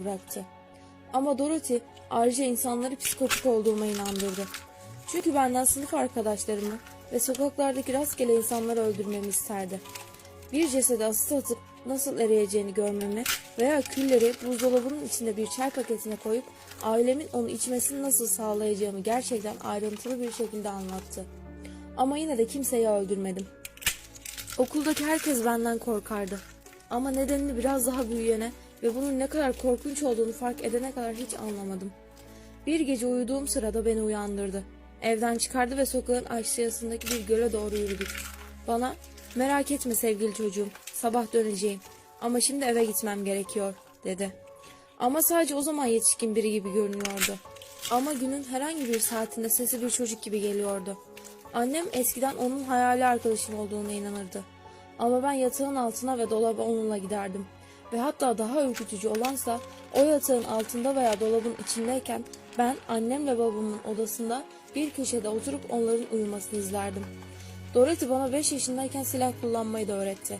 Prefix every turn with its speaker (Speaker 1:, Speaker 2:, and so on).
Speaker 1: bıraktı. Ama Dorothy ayrıca insanları psikotik olduğuma inandırdı. Çünkü benden sınıf arkadaşlarımı ve sokaklardaki rastgele insanları öldürmemi isterdi. Bir cesede asit atıp nasıl eriyeceğini görmemi veya külleri buzdolabının içinde bir çay paketine koyup ailemin onu içmesini nasıl sağlayacağımı gerçekten ayrıntılı bir şekilde anlattı. Ama yine de kimseyi öldürmedim. Okuldaki herkes benden korkardı. Ama nedenini biraz daha büyüyene ve bunun ne kadar korkunç olduğunu fark edene kadar hiç anlamadım. Bir gece uyuduğum sırada beni uyandırdı. Evden çıkardı ve sokağın aşağısındaki bir göle doğru yürüdük. Bana, merak etme sevgili çocuğum, sabah döneceğim. Ama şimdi eve gitmem gerekiyor, dedi. Ama sadece o zaman yetişkin biri gibi görünüyordu. Ama günün herhangi bir saatinde sesi bir çocuk gibi geliyordu. Annem eskiden onun hayali arkadaşım olduğuna inanırdı. Ama ben yatağın altına ve dolaba onunla giderdim. Ve hatta daha ürkütücü olansa o yatağın altında veya dolabın içindeyken ben annemle babamın odasında bir köşede oturup onların uyumasını izlerdim. Dorothy bana 5 yaşındayken silah kullanmayı da öğretti.